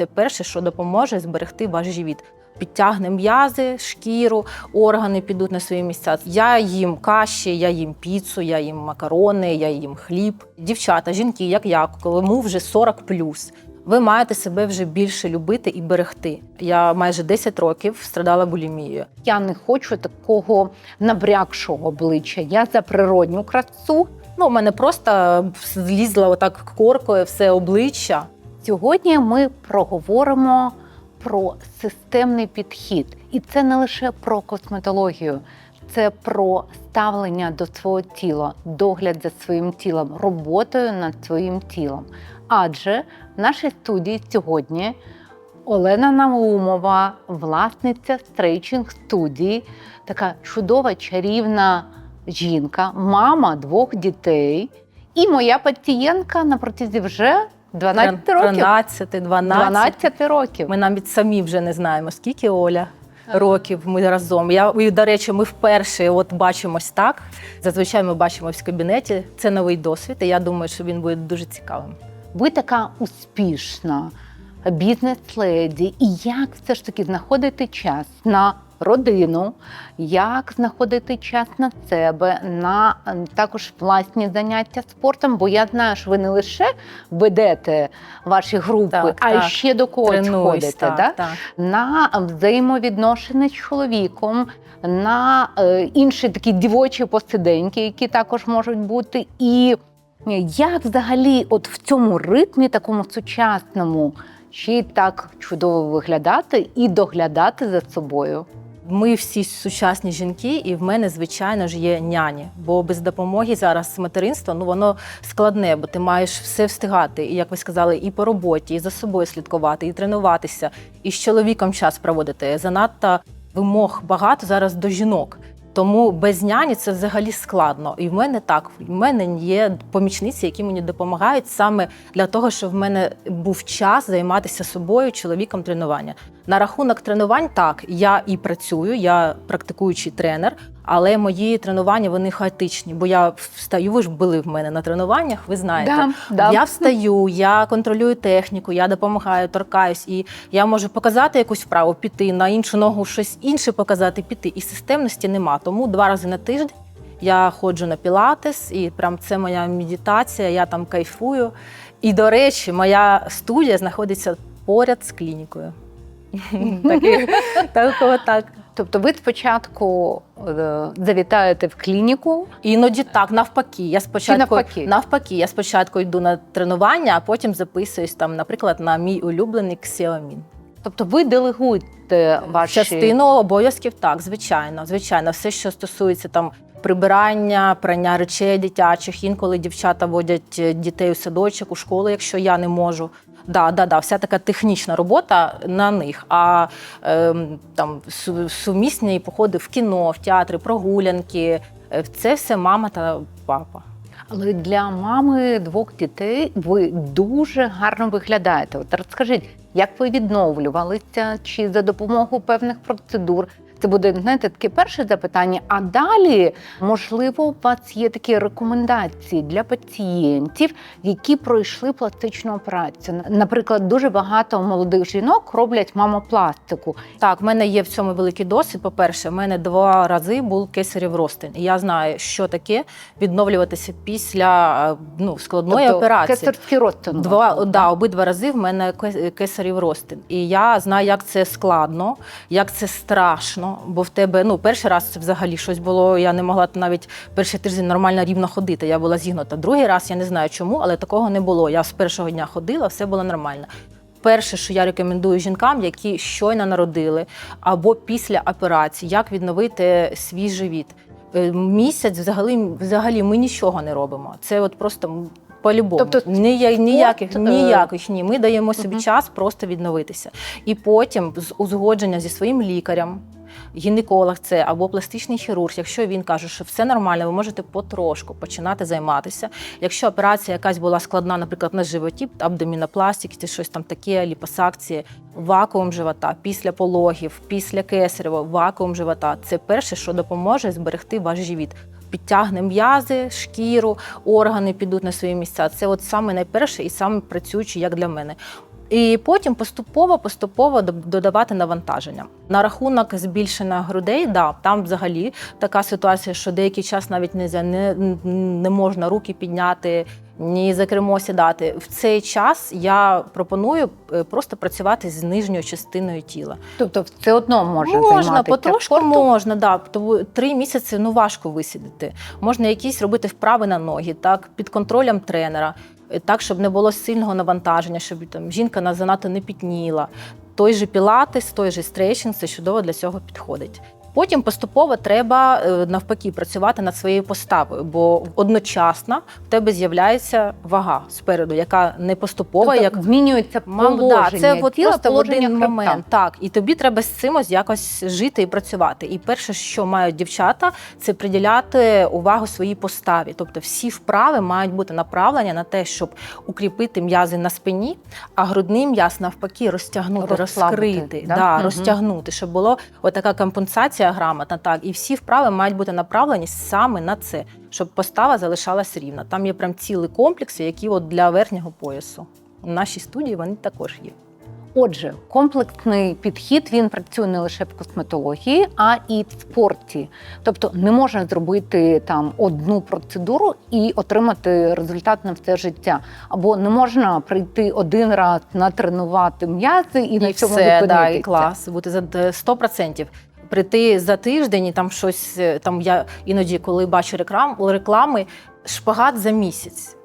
Це перше, що допоможе зберегти ваш живіт. Підтягне м'язи, шкіру, органи підуть на свої місця. Я їм каші, я їм піцу, я їм макарони, я їм хліб. Дівчата, жінки, як я, кому вже 40 плюс. ви маєте себе вже більше любити і берегти. Я майже 10 років страдала булімією. Я не хочу такого набрякшого обличчя. Я за природню красу. Ну, у мене просто злізла отак коркою все обличчя. Сьогодні ми проговоримо про системний підхід, і це не лише про косметологію, це про ставлення до свого тіла, догляд за своїм тілом, роботою над своїм тілом. Адже в нашій студії сьогодні Олена Наумова, власниця стрейчинг студії, така чудова чарівна жінка, мама двох дітей. І моя пацієнтка на протязі вже 12 років. 13, 12. 12 років. Ми навіть самі вже не знаємо, скільки Оля. Років ми разом. Я і, до речі, ми вперше от бачимось так. Зазвичай ми бачимось в кабінеті. Це новий досвід. І я думаю, що він буде дуже цікавим. Ви така успішна бізнес-леді. І як все ж таки знаходити час на родину, як знаходити час на себе, на е, також власні заняття спортом? Бо я знаю, що ви не лише ведете ваші групи, Так, а так. ще до когось Тренуюсь, ходите. так, да? так. на взаємовідношення з чоловіком, на е, інші такі дівочі посиденьки, які також можуть бути. І як взагалі, от в цьому ритмі, такому сучасному, ще й так чудово виглядати і доглядати за собою? Ми всі сучасні жінки, і в мене, звичайно ж, є няні. Бо без допомоги зараз материнство ну воно складне, бо ти маєш все встигати. І як ви сказали, і по роботі, і за собою слідкувати, і тренуватися, і з чоловіком час проводити. Занадто вимог багато зараз до жінок. Тому без няні це взагалі складно. І в мене так. В мене є помічниці, які мені допомагають саме для того, щоб в мене був час займатися собою, чоловіком тренування. На рахунок тренувань, так я і працюю, я практикуючий тренер, але мої тренування вони хаотичні, бо я встаю. Ви ж були в мене на тренуваннях, ви знаєте. Да, да. Я встаю, я контролюю техніку, я допомагаю, торкаюсь, і я можу показати якусь вправу, піти на іншу ногу, щось інше показати, піти. І системності нема. Тому два рази на тиждень я ходжу на пілатес, і прям це моя медитація, я там кайфую. І, до речі, моя студія знаходиться поряд з клінікою. Такого так. Тобто, ви спочатку е, завітаєте в клініку, Іноді так, навпаки. Я спочатку навпаки? навпаки, я спочатку йду на тренування, а потім записуюсь там, наприклад, на мій улюблений Xiaomi. тобто ви делегуєте ваші Частину обов'язків, так, звичайно. Звичайно, все, що стосується там прибирання, прання речей дитячих. Інколи дівчата водять е, дітей у садочок, у школу, якщо я не можу. Да, да, да, вся така технічна робота на них. А ем, там сумісні походи в кіно, в театри, прогулянки. е, Це все мама та папа. Але для мами двох дітей ви дуже гарно виглядаєте. От розкажіть, як ви відновлювалися, чи за допомогою певних процедур? Це буде знаєте, таке перше запитання. А далі, можливо, у вас є такі рекомендації для пацієнтів, які пройшли пластичну операцію. Наприклад, дуже багато молодих жінок роблять мамопластику. Так, в мене є в цьому великий досвід. По-перше, в мене два рази був кесарів розтин. Я знаю, що таке відновлюватися після е, ну, складної тобто, операції. кесарський розтин. Два да, обидва рази в мене ке- кесарів розтин. І я знаю, як це складно, як це страшно. Бо в тебе ну перший раз це взагалі щось було. Я не могла навіть перший тиждень нормально рівно ходити. Я була зігнута. Другий раз я не знаю чому, але такого не було. Я з першого дня ходила, все було нормально. Перше, що я рекомендую жінкам, які щойно народили або після операції, як відновити свій живіт. Е, Місяць взагалі, взагалі ми нічого не робимо. Це от просто по-любому. Тобто Нія- ніяких, спорт, е, ніяких ні. Ми даємо собі Мгм. час просто відновитися. І потім з узгодження зі своїм лікарем. Гінеколог це або пластичний хірург. Якщо він каже, що все нормально, ви можете потрошку починати займатися. Якщо операція якась була складна, наприклад, на животі, абдомінопластики, чи щось там таке, ліпосакції, вакуум живота, після пологів, після кесарева, вакуум живота це перше, що допоможе зберегти ваш живіт. Підтягне м'язи, шкіру, органи підуть на свої місця. Це от саме найперше і саме працююче, як для мене. І потім поступово поступово додавати навантаження. На рахунок збільшення грудей, да, там взагалі така ситуація, що деякий час навіть не, не, не можна руки підняти, ні за кермо сідати. В цей час я пропоную е, просто працювати з нижньою частиною тіла. Тобто, все одно можна Можна, потрошку можна, да. Тому три місяці ну важко висидіти. Можна якісь робити вправи на ноги, так, під контролем тренера, так, щоб не було сильного навантаження, щоб там жінка на- занадто не пітніла. Той же пілатес, той же стрейчинг, це чудово для цього підходить. Потім поступово треба е, навпаки працювати над своєю поставою, бо одночасно в тебе з'являється вага спереду, яка не поступова, Тобто, як змінюється положення да, це от тіла, просто один хребта. момент. Так, і тобі треба з цим ось якось жити і працювати. І перше, що мають дівчата, це приділяти увагу своїй поставі. Тобто всі вправи мають бути направлені на те, щоб укріпити м'язи на спині, а грудний м'яз навпаки розтягнути, розкрити, да? да, Мгм. розтягнути, щоб було отака компенсація грамотна. Так, і всі вправи мають бути направлені саме на це, щоб постава залишалась рівна. Там є прям цілий комплекс, які от для верхнього поясу. У нашій студії вони також є. Отже, комплексний підхід він працює не лише в косметології, а і в спорті. Тобто не можна зробити там одну процедуру і отримати результат на все життя. Або не можна прийти один раз натренувати м'язи і, на цьому все, да, і клас, бути за 100%. Прийти за тиждень і там щось, е, там я іноді, коли бачу реклам, реклами, шпагат за місяць.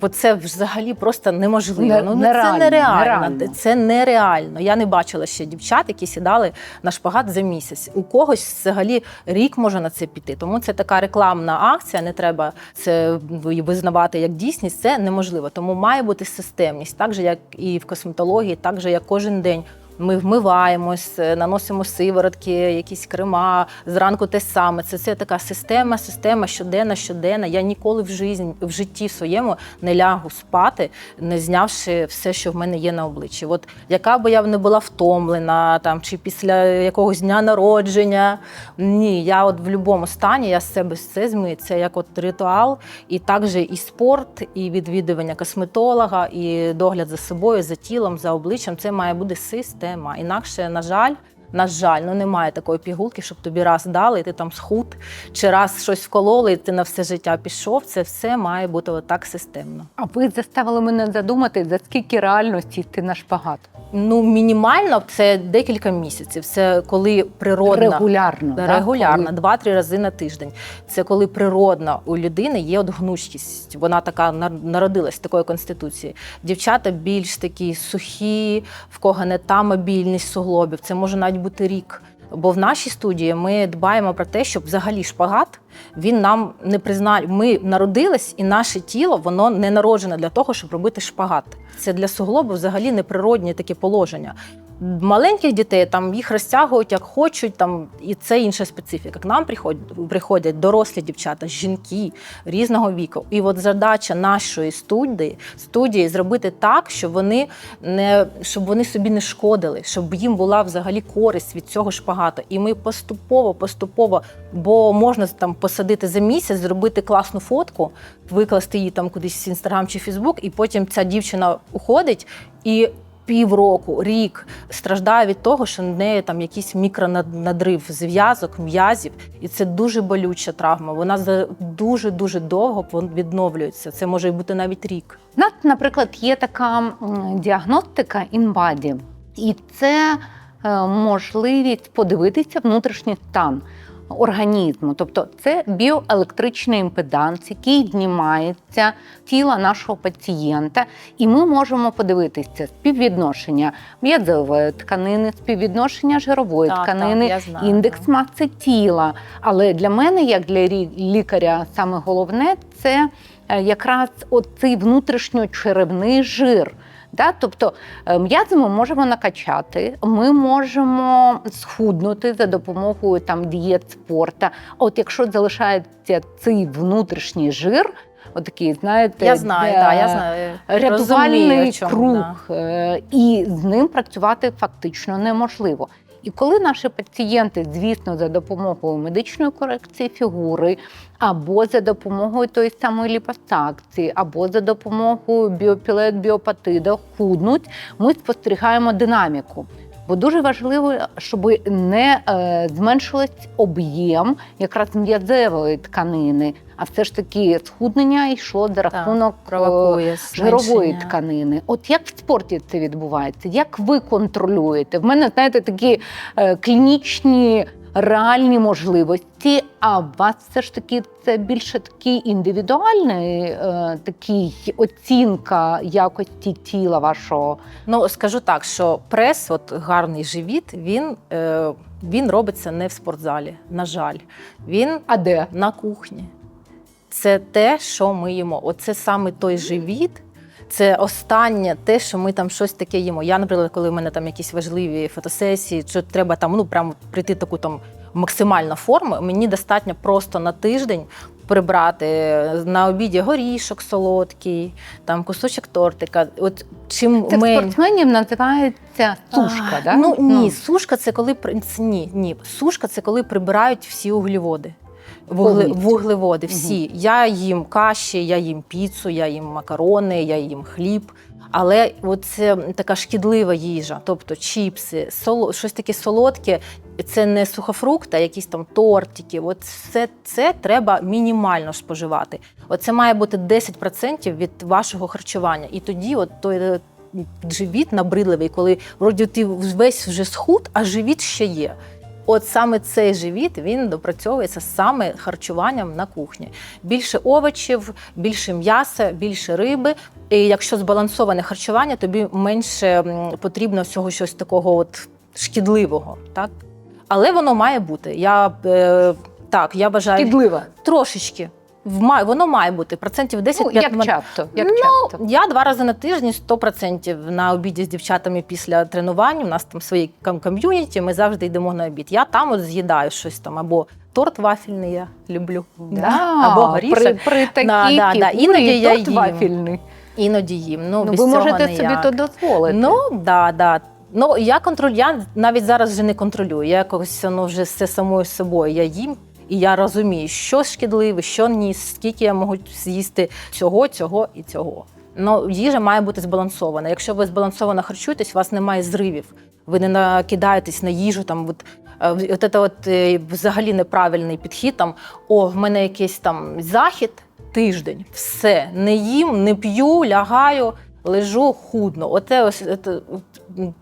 Бо це взагалі просто неможливо. Не- ну, нереально, це нереально. нереально. Це нереально. Я не бачила ще дівчат, які сідали на шпагат за місяць. У когось взагалі рік може на це піти. Тому це така рекламна акція. Не треба це визнавати як дійсність. Це неможливо. Тому має бути системність, так же як і в косметології, так же як кожен день. Ми вмиваємось, е, наносимо сиворотки, якісь крема, зранку те саме. Це, це така система, система щоденна, щоденна. Я ніколи в житті, в житті своєму не лягу спати, не знявши все, що в мене є на обличчі. От яка би я не була втомлена, там чи після якогось дня народження. Ні, я от в будь-якому стані я з себе все змию. Це як от ритуал, і також і спорт, і відвідування косметолога, і догляд за собою, за тілом, за обличчям. Це має бути система. Інакше, на жаль. На жаль, ну немає такої пігулки, щоб тобі раз дали, і ти там схуд, чи раз щось вкололи, і ти на все життя пішов. Це все має бути отак системно. А ви заставили мене задумати, за скільки реально сісти на шпагат? Ну, мінімально це декілька місяців. Це коли природна Регулярно. регулярно, два-три рази на тиждень. Це коли природна у людини є от гнучкість. Вона така нар- народилась такої конституції. Дівчата більш такі сухі, в кого не та мобільність суглобів. Це може навіть бути рік. Бо в нашій студії ми дбаємо про те, щоб взагалі шпагат він нам не признає. Ми народились, і наше тіло воно не народжене для того, щоб робити шпагат. Це для суглобу взагалі неприроднє таке положення. Маленьких дітей там їх розтягують як хочуть, там і це інша специфіка. К нам приходять, приходять дорослі дівчата, жінки різного віку. І от задача нашої студії студії зробити так, щоб вони не щоб вони собі не шкодили, щоб їм була взагалі користь від цього шпагату. І ми поступово, поступово, бо можна там посадити за місяць, зробити класну фотку, викласти її там кудись в інстаграм чи Фейсбук, і потім ця дівчина уходить і. Півроку, рік страждає від того, що в неї там якийсь мікронадрив зв'язок, м'язів, і це дуже болюча травма. Вона за дуже дуже довго відновлюється. Це може бути навіть рік. Нас, наприклад, є така діагностика інбаді, і це е, можливість подивитися внутрішній стан організму. Тобто це біоелектричний імпеданс, який знімається тіла нашого пацієнта, і ми можемо подивитися співвідношення м'язової тканини, співвідношення жирової Так, так, тканини, я знаю, індекс так. маси тіла. Але для мене, як для лікаря, саме головне це е, якраз оцей внутрішньочеревний жир. Да? Тобто е, м'язи ми можемо накачати, ми можемо схуднути за допомогою там, дієт спорта. От якщо залишається цей внутрішній жир, отакий, знаєте, Я знаю, да, я знаю. рятувальний Розумію, круг, да. е, і з ним працювати фактично неможливо. І коли наші пацієнти, звісно, за допомогою медичної корекції фігури, або за допомогою тої самої ліпосакції, або за допомогою біопілет, біопатида худнуть, ми спостерігаємо динаміку. Бо дуже важливо, щоб не е, зменшилось об'єм якраз м'язевої тканини, а все ж таки схуднення йшло за рахунок е, жирової тканини. От як в спорті це відбувається? Як ви контролюєте? В мене знаєте такі е, клінічні. Реальні можливості, а у вас все ж таки це більше такий індивідуальний, е, такий оцінка якості тіла вашого. Ну скажу так, що прес, от гарний живіт, він, е, він робиться не в спортзалі. На жаль, він А де? на кухні. Це те, що ми їмо. Оце саме той живіт. Це останнє те, що ми там щось таке їмо. Я, наприклад, коли в мене там якісь важливі фотосесії, що треба там ну прямо прийти таку там максимальну форму, мені достатньо просто на тиждень прибрати на обіді горішок солодкий, там кусочок тортика. От чим Це в мен- спортсменів називається сушка, а, да? Ну ні, сушка це коли ні, ні. Сушка це коли прибирають всі углеводи. Повністю. вуглеводи, всі. Я їм каші, я їм піцу, я їм макарони, я їм хліб. Але це така шкідлива їжа, тобто чіпси, соло, щось таке солодке. Це не сухофрукти, а якісь там тортики. От все це треба мінімально споживати. Оце має бути 10% від вашого харчування. І тоді, от той е, живіт набридливий, коли вроді ти весь вже схуд, а живіт ще є. От саме цей живіт він допрацьовується саме харчуванням на кухні. Більше овочів, більше м'яса, більше риби. І якщо збалансоване харчування, тобі менше потрібно всього щось такого от шкідливого. Так? Але воно має бути. Я е, так, я бажаю… Шкідлива. трошечки. В воно має бути процентів 10 Ну, як часто? Як Ну, часто? Я два рази на тиждень 100% на обіді з дівчатами після тренувань. У нас там свої ком- ком'юніті. Ми завжди йдемо на обід. Я там от з'їдаю щось там або торт вафельний я люблю. Да, або горішок. при, при такій Да, да, да. Іноді я торт їм. вафельний. Іноді їм. Ну, Ну, без ви можете ніяк. собі то дозволити. Ну да, да. Ну я контролю. Я навіть зараз вже не контролюю. Я якось ну, вже все самою собою. Я їм. І я розумію, що шкідливе, що ні, скільки я можу з'їсти цього, цього і цього. Ну, їжа має бути збалансована. Якщо ви збалансовано харчуєтесь, у вас немає зривів. Ви не накидаєтесь на їжу. Там от, е, от, це от е, взагалі неправильний підхід. Там о, в мене якийсь там захід, тиждень, все не їм, не п'ю, лягаю, лежу худно. Оце ось це,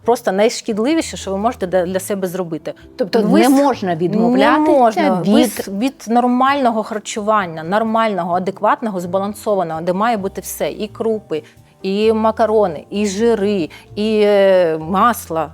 просто найшкідливіше, що ви можете для, себе зробити. Тобто Ви не можна відмовлятися не можна. Від від нормального харчування, нормального, адекватного, збалансованого, де має бути все: і крупи, і макарони, і жири, і е, масло.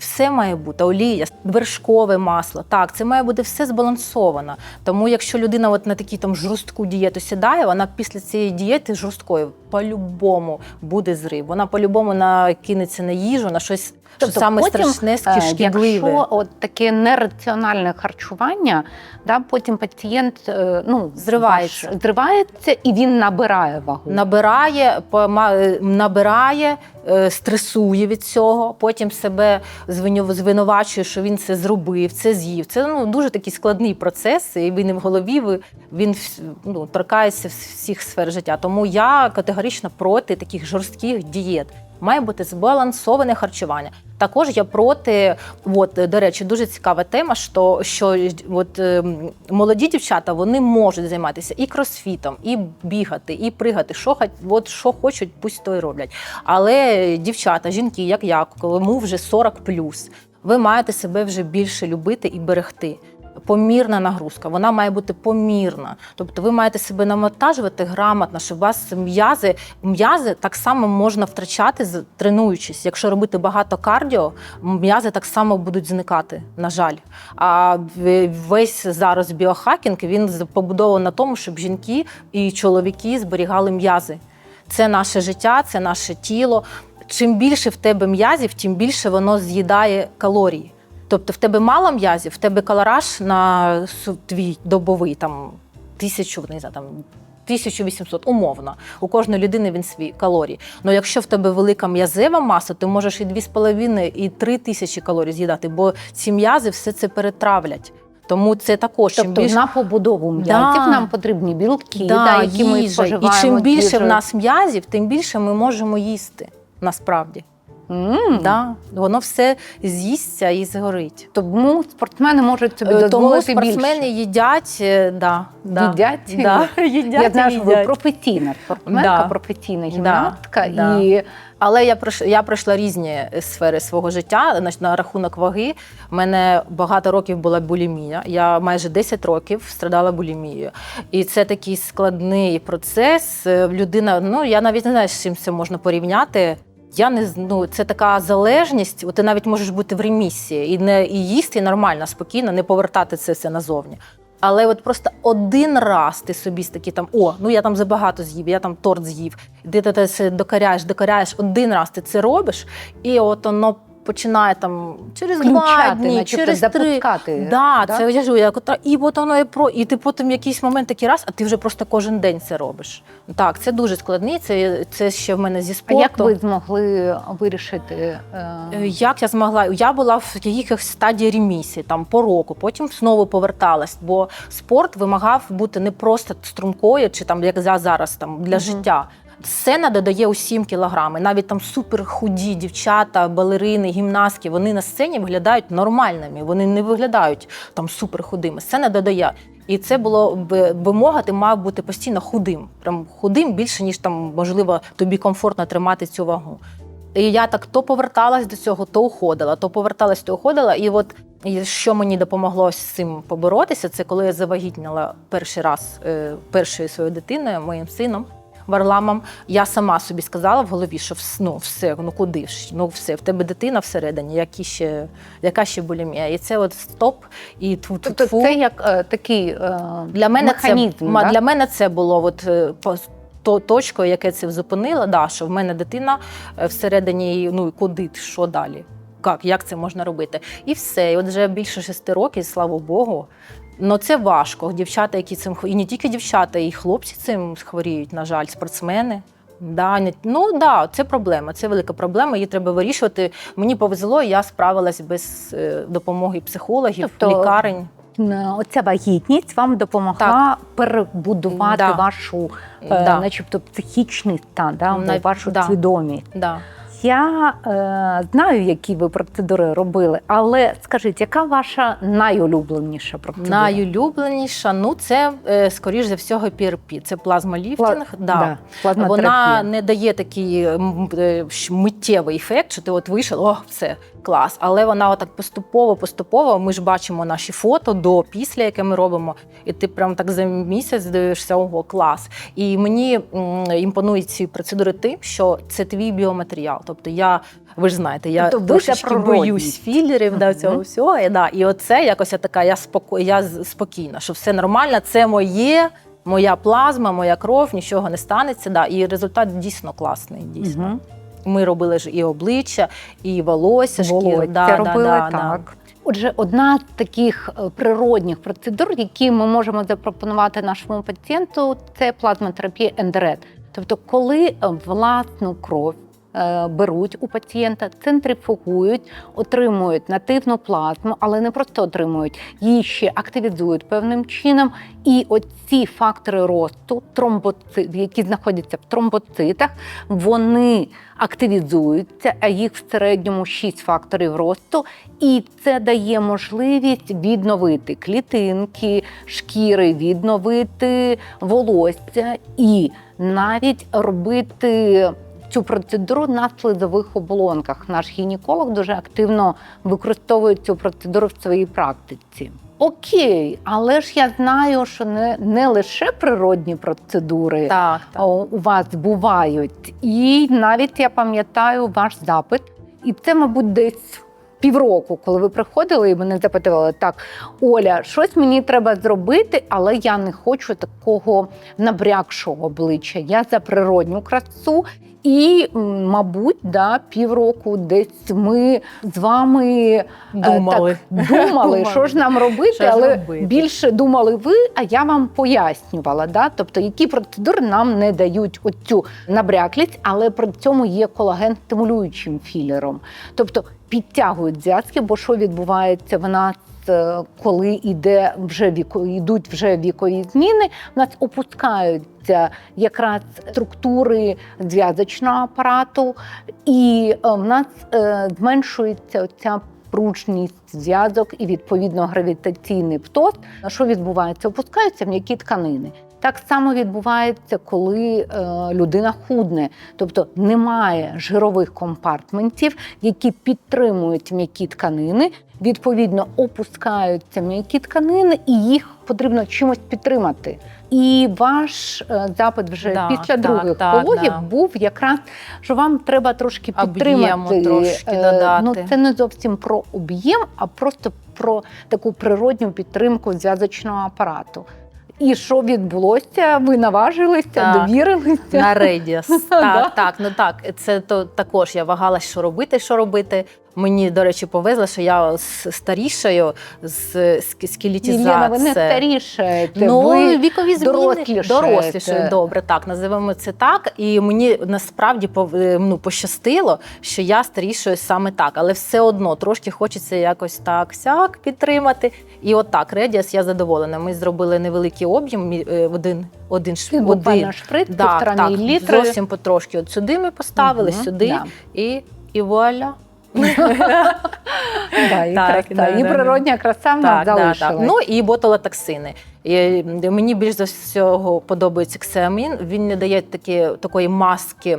Все має бути олія, вершкове масло. Так, це має бути все збалансовано. Тому, якщо людина от на такі там жорстку дієту сідає, вона після цієї дієти жорсткої по-любому буде зрив. Вона по-любому накинеться на їжу, на щось що саме Тобто потім, страшне, е, шкідливе. Якщо от таке нераціональне харчування, да, потім пацієнт е, ну, Зривається. ваш- зривається і він набирає вагу. набирає, е, набирає, стресує від цього, потім себе звинувачує, що він це зробив, це з'їв. Це ну, дуже такий складний процес, і він і в голові він ну, торкається всіх сфер життя. Тому я категорично проти таких жорстких дієт. Має бути збалансоване харчування. Також я проти, от, до речі, дуже цікава тема, що, що от, ем, молоді дівчата вони можуть займатися і кросфітом, і бігати, і пригати. Що, от, що хочуть, пусть то й роблять. Але дівчата, жінки, як я, кому вже 40 ви маєте себе вже більше любити і берегти. Помірна нагрузка, вона має бути помірна. Тобто ви маєте себе навантажувати грамотно, щоб у вас м'язи, м'язи так само можна втрачати, тренуючись. Якщо робити багато кардіо, м'язи так само будуть зникати, на жаль. А весь зараз біохакінг він побудований на тому, щоб жінки і чоловіки зберігали м'язи. Це наше життя, це наше тіло. Чим більше в тебе м'язів, тим більше воно з'їдає калорії. Тобто в тебе мало м'язів, в тебе калораж на твій добовий там тисячу, не знаю, там 1800, умовно. У кожної людини він свій калорій. Ну якщо в тебе велика м'язева маса, ти можеш і 2,5, і 3 тисячі калорій з'їдати, бо ці м'язи все це перетравлять. Тому це також чим Тобто більше на побудову м'язів Да. нам потрібні білки, Да, да, які ми споживаємо. І чим більше їжею. в нас м'язів, тим більше ми можемо їсти. Насправді, М. да. воно все з'їсться і згорить. Тому спортсмени можуть собі Е, Тому спортсмени більше. їдять, е, да, да. Їдять? Да, їдять, Я знаю, що ви професійна спортсменка, Да. професійна гімнастка да. і Але я пройшла, я пройшла різні сфери свого життя. Значить, на рахунок ваги. У мене багато років була булімія. Я майже 10 років страдала булімією. І це такий складний процес. Е, Людина, ну я навіть не знаю, з чим це можна порівняти. Я не ну, це така залежність. От ти навіть можеш бути в ремісії і не і їсти нормально, спокійно, не повертати це все назовні. Але от просто один раз ти собі такий там, о, ну я там забагато з'їв, я там торт з'їв. Ти це докаряєш, докаряєш, один раз ти це робиш, і от воно починає там через два включати, дні, начебто через три. запускати. Да, да? це я ж говорю, як і от воно і про, і ти потім в якийсь момент такий раз, а ти вже просто кожен день це робиш. Так, це дуже складний. Це, це ще в мене зі А спорту. як ви змогли вирішити? е, Е, Як я змогла? Я була в якихось стадії ремісії, там по року, потім знову поверталась, бо спорт вимагав бути не просто струмкою, чи там як я зараз там для життя. Сцена додає у 7 кілограми. Навіть там супер худі дівчата, балерини, гімнастки. Вони на сцені виглядають нормальними. Вони не виглядають там супер худими. Сцена додає. І це було б- вимога, ти мав бути постійно худим. Прям худим більше, ніж там, можливо, тобі комфортно тримати цю вагу. І я так то поверталась до цього, то уходила, то поверталась, то уходила. І от і що мені допомогло з цим поборотися, це коли я завагітніла перший раз е, першою своєю дитиною, моїм сином. Варламом, я сама собі сказала в голові, що ну, все, ну куди ж, ну все, в тебе дитина всередині, які ще, яка ще булімія. І це от стоп, і тфу тфу Тобто це як е, такий е, для мене механізм, це да? для мене це було от е, по- то точкою, яке це зупинило, да, що в мене дитина е, всередині, ну і куди, що далі? Як, як це можна робити? І все. І от вже більше шести років, слава Богу. Ну це важко. Дівчата, які цим і не тільки дівчата, і хлопці цим хворіють, на жаль, спортсмени. Да, не- ну да, це проблема, це велика проблема, її треба вирішувати. Мені повезло, я справилась без е, допомоги психологів, Тобто лікарень. Оця вагітність вам допомогла перебудувати Да. вашу, е, Да. начебто, психічний стан, да, Нав- вашу да. свідомість. Да. Я е, знаю, які ви процедури робили, але скажіть, яка ваша найулюбленіша процедура? Найулюбленіша, ну це е, скоріш за всього PRP. Це плазмоліфтинг. Пла- да. да. Вона не дає такий е, миттєвий ефект, що ти от вийшов, о, все, клас. Але вона отак поступово, поступово. Ми ж бачимо наші фото до після, яке ми робимо, і ти прям так за місяць дивишся, ого, клас. І мені м, імпонують ці процедури тим, що це твій біоматеріал. Тобто я. Ви ж знаєте, я Тобто трошечки боюсь філерів да, цього всього. І, да. і оце якось я така, я споко... я спокійна, що все нормально, це моє, моя плазма, моя кров, нічого не станеться. Да. І результат дійсно класний. Дійсно. Мгм. Ми робили ж і обличчя, і волосся, шкіру. Да, робили да, да, так. Отже, одна з таких е, природних процедур, які ми можемо запропонувати нашому пацієнту, це плазмотерапія ендерет. Тобто, коли е, власну кров беруть у пацієнта, центрифугують, отримують нативну плазму, але не просто отримують, її ще активізують певним чином. І оці фактори росту, тромбоцит, які знаходяться в тромбоцитах, вони активізуються, а їх в середньому 6 факторів росту, і це дає можливість відновити клітинки, шкіри, відновити волосся і навіть робити. Цю процедуру на слизових оболонках наш гінеколог дуже активно використовує цю процедуру в своїй практиці. Окей, але ж я знаю, що не, не лише природні процедури Так, так. у вас бувають. І навіть я пам'ятаю ваш запит, і це, мабуть, десь півроку, коли ви приходили і мене запитували, так, Оля, щось мені треба зробити, але я не хочу такого набрякшого обличчя. Я за природню красу. І, мабуть, да, півроку десь ми з вами е, Думали. так, думали, Думали. що ж нам робити, Що але робити? більше думали ви, а я вам пояснювала. Да? Тобто, які процедури нам не дають оцю набряклість, але при цьому є колаген стимулюючим філером. Тобто підтягують зв'язки, бо що відбувається в нас. Е, Коли йде вже віко, йдуть вже вікові зміни, в нас опускаються якраз структури зв'язочного апарату, і е, в нас е, зменшується ця пружність зв'язок і відповідно гравітаційний птос. Що відбувається? Опускаються м'які тканини. Так само відбувається, коли е, людина худне, тобто немає жирових компартментів, які підтримують м'які тканини. Відповідно, опускаються м'які тканини, і їх потрібно чимось підтримати. І ваш е, запит вже Да, після так, других так, пологів да. був якраз, що вам треба трошки підтримати. трошки е, додати. Ну це не зовсім про об'єм, а просто про таку природню підтримку зв'язочного апарату. І що відбулося? Ви наважилися, Так. довірилися. На Редіс. Так, так, ну так. Це то також я вагалась, що робити, що робити. Мені, до речі, повезло, що я з старішою з Єлена, ви не скелетізацією. старішаєте. Ну, ви вікові зміни дорослішою, добре, так називаємо це так. І мені насправді е, ну, пощастило, що я старішою саме так, але все одно трошки хочеться якось так сяк підтримати. І от так, Редіас, я задоволена. Ми зробили невеликий об'єм, е, один, один ш- Ти один. буквально шприц, півтора так, зовсім потрошки. От сюди ми поставили, Мгм, сюди да. і, і вуаля. Да, і Так, краса, да, і да, природня краса в нас Так, да, залишилась. так. Ну і ботулотоксини. І мені більш за всього подобається ксеамін. Він не дає такі, такої маски,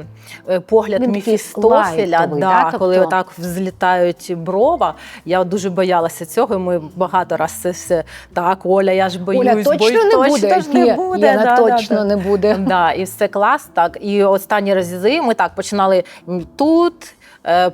е, погляд Він такий міфістофіля, лайтовий, да, да, коли тобто- отак взлітають брова. Я дуже боялася цього. і Ми багато раз це все так, Оля, я ж боюсь, Оля точно боюсь, не точно буде. ж не буде. Єна да, да, точно да. не буде. Да, і все клас. Так. І останні рази ми так починали тут,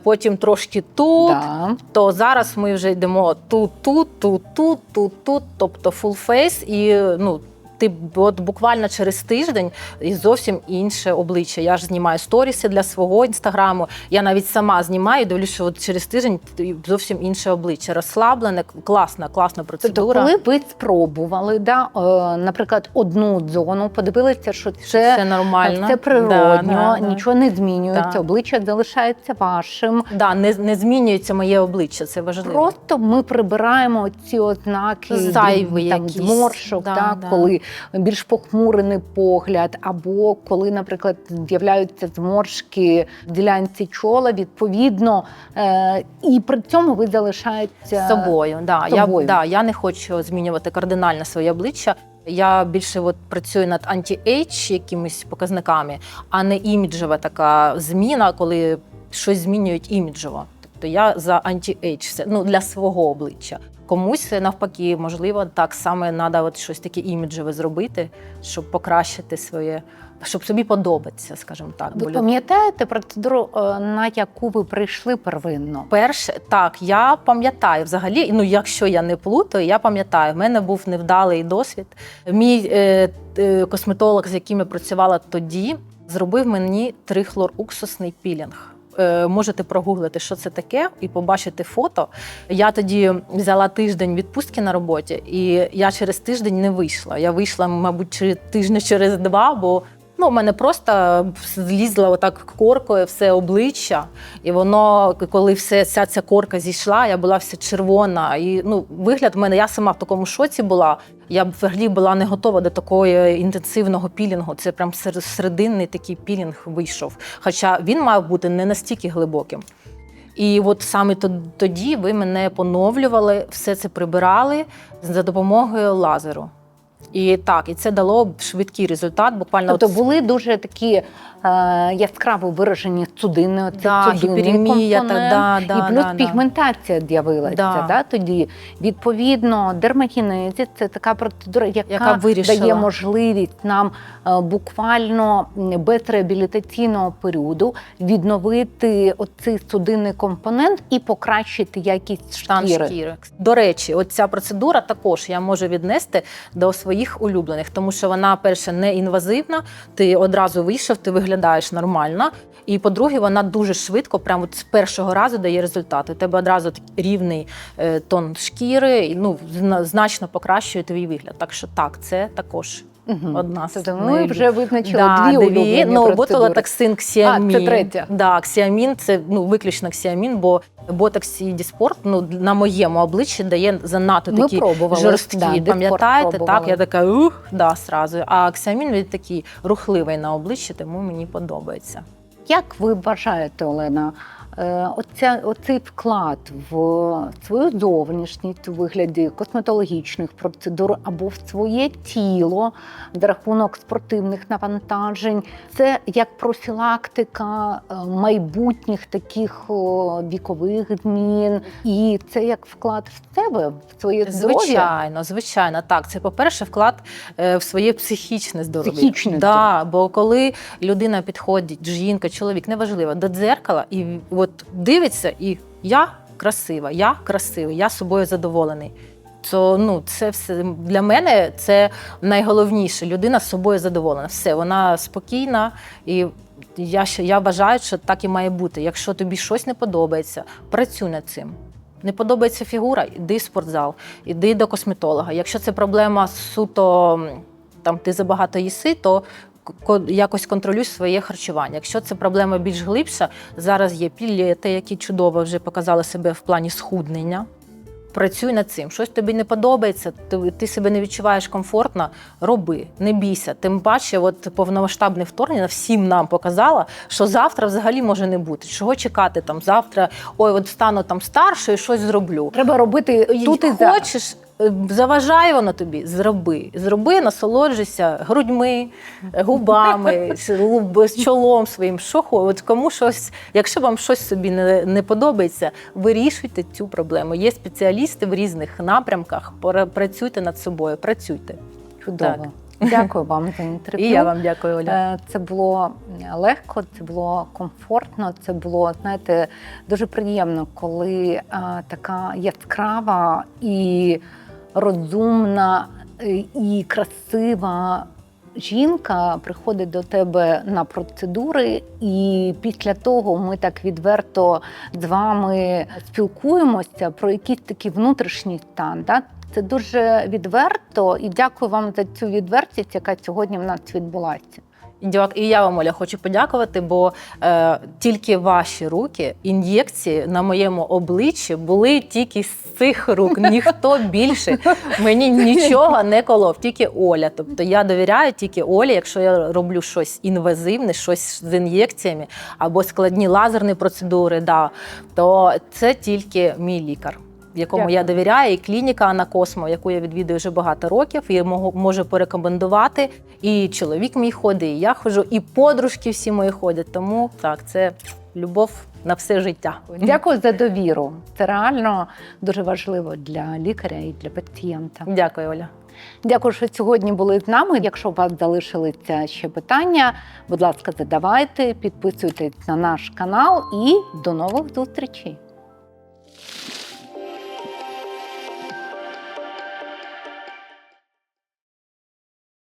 потім трошки тут. Да. То зараз ми вже йдемо тут, тут, тут, тут, тут, тут, тобто фулфейс і ну. Ти от буквально через тиждень і зовсім інше обличчя. Я ж знімаю сторіси для свого інстаграму. Я навіть сама знімаю, дивлюся, що от через тиждень зовсім інше обличчя. Розслаблене, класна, класна Тобто, процедура. коли ви спробували, да, е, наприклад, одну зону, подивилися, що це, Все нормально. це природньо, Да, да, да. нічого не змінюється, Да. обличчя залишається вашим. Да, не, не змінюється моє обличчя, це важливо. Просто ми прибираємо ці ознаки Зайві там, якісь. зморшок, Да, так, да. коли більш похмурений погляд, або коли, наприклад, з'являються зморшки в ділянці чола, відповідно, е, і при цьому ви залишаєтеся собою. Да. собою. Я, да, я не хочу змінювати кардинально своє обличчя. Я більше от працюю над анті-ейдж якимись показниками, а не іміджева така зміна, коли щось змінюють іміджево. Тобто я за анті-ейдж все ну для свого обличчя. Комусь навпаки, можливо, так саме треба от щось таке іміджеве зробити, щоб покращити своє, щоб собі подобатися, скажімо так. Ви пам'ятаєте процедуру, е, на яку ви прийшли первинно? Перше, так, я пам'ятаю взагалі, ну якщо я не плутаю, я пам'ятаю, в мене був невдалий досвід. Мій е, е, косметолог, з яким я працювала тоді, зробив мені трихлоруксусний пілінг. Е, можете прогуглити, що це таке, і побачити фото. Я тоді взяла тиждень відпустки на роботі, і я через тиждень не вийшла. Я вийшла, мабуть, тижня через два, бо ну, у мене просто злізла отак коркою все обличчя, і воно, коли все, вся ця корка зійшла, я була вся червона. І ну, вигляд в мене, я сама в такому шоці була. Я б взагалі була не готова до такого інтенсивного пілінгу. Це прям сер- серединний такий пілінг вийшов. Хоча він мав бути не настільки глибоким. І от саме то- тоді ви мене поновлювали, все це прибирали за допомогою лазеру. І так, і це дало швидкий результат. Буквально Тобто от були дуже такі е, яскраво виражені судини, Да, гіперемія, та- да, да, і плюс да, да. пігментація з'явилася. Да. Да. тоді відповідно дермагенезі це така процедура, яка, Яка вирішила. дає можливість нам е, буквально без реабілітаційного періоду відновити оцей судинний компонент і покращити якість шкіри. шкіри. До речі, от ця процедура також я можу віднести до своєї своїх улюблених, тому що вона, перше, не інвазивна. Ти одразу вийшов, ти виглядаєш нормально. І по-друге, вона дуже швидко, прямо з першого разу дає результати. У тебе одразу рівний е, тон шкіри, ну значно покращує твій вигляд. Так що так, це також Мгм. одна з ми вже визначили Да, дві улюблені ну, ботулотоксин, ксіамін. А, це третя. Да, ксіамін це ну, виключно ксіамін, бо ботокс і діспорт ну, на моєму обличчі дає занадто Ми такі пробували. жорсткі. Да, Пам'ятаєте, так? Я така ух, да, сразу. А ксіамін він такий рухливий на обличчі, тому мені подобається. Як ви вважаєте, Олена, оця, оцей вклад в свою зовнішність у вигляді косметологічних процедур або в своє тіло за рахунок спортивних навантажень, це як профілактика е, майбутніх таких вікових змін, і це як вклад в себе, в своє здоров'я? Звичайно, звичайно, так. Це, по-перше, вклад е, в своє психічне здоров'я. Психічне да, бо коли людина підходить, жінка, чоловік, неважливо, до дзеркала і от дивиться, і я красива, я красивий, я собою задоволений. То ну, це все для мене це найголовніше. Людина з собою задоволена. Все, вона спокійна, і я, я вважаю, що так і має бути. Якщо тобі щось не подобається, працюй над цим. Не подобається фігура, іди в спортзал, іди до косметолога. Якщо це проблема суто там ти забагато їси, то якось контролюй своє харчування. Якщо це проблема більш глибша, зараз є пілети, які чудово вже показали себе в плані схуднення. Працюй над цим. Щось тобі не подобається, ти, ти себе не відчуваєш комфортно, роби, не бійся. Тим паче, от повномасштабне вторгнення всім нам показало, що завтра взагалі може не бути. Чого чекати там завтра? Ой, от стану там старшою, щось зроблю. Треба робити тут і. Хочеш, заважає воно тобі, зроби. Зроби, насолоджуйся грудьми, губами, з чолом своїм. Що от кому щось, якщо вам щось собі не, не подобається, вирішуйте цю проблему. Є спеціалісти в різних напрямках. Працюйте над собою, працюйте. Чудово. Так. Дякую вам за інтерв'ю. І я вам дякую, Оля. Е, Це було легко, це було комфортно, це було, знаєте, дуже приємно, коли е, така яскрава і розумна е, і красива жінка приходить до тебе на процедури, і після того ми так відверто з вами спілкуємося про якийсь такий внутрішній стан. Да? Це дуже відверто і дякую вам за цю відвертість, яка сьогодні в нас відбулася. І я вам, Оля, хочу подякувати, бо е, тільки ваші руки, ін'єкції на моєму обличчі були тільки з цих рук. Ніхто більше мені нічого не колов, тільки Оля. Тобто я довіряю тільки Олі, якщо я роблю щось інвазивне, щось з ін'єкціями або складні лазерні процедури, да, то це тільки мій лікар. Якому Дякую. я довіряю, і клініка Анакосмо, яку я відвідую вже багато років, і можу, можу порекомендувати. І чоловік мій ходить, і я ходжу, і подружки всі мої ходять. Тому так, це любов на все життя. Дякую за довіру. Це реально дуже важливо для лікаря і для пацієнта. Дякую, Оля. Дякую, що сьогодні були з нами. Якщо у вас залишилися ще питання, будь ласка, задавайте, підписуйтесь на наш канал і до нових зустрічей.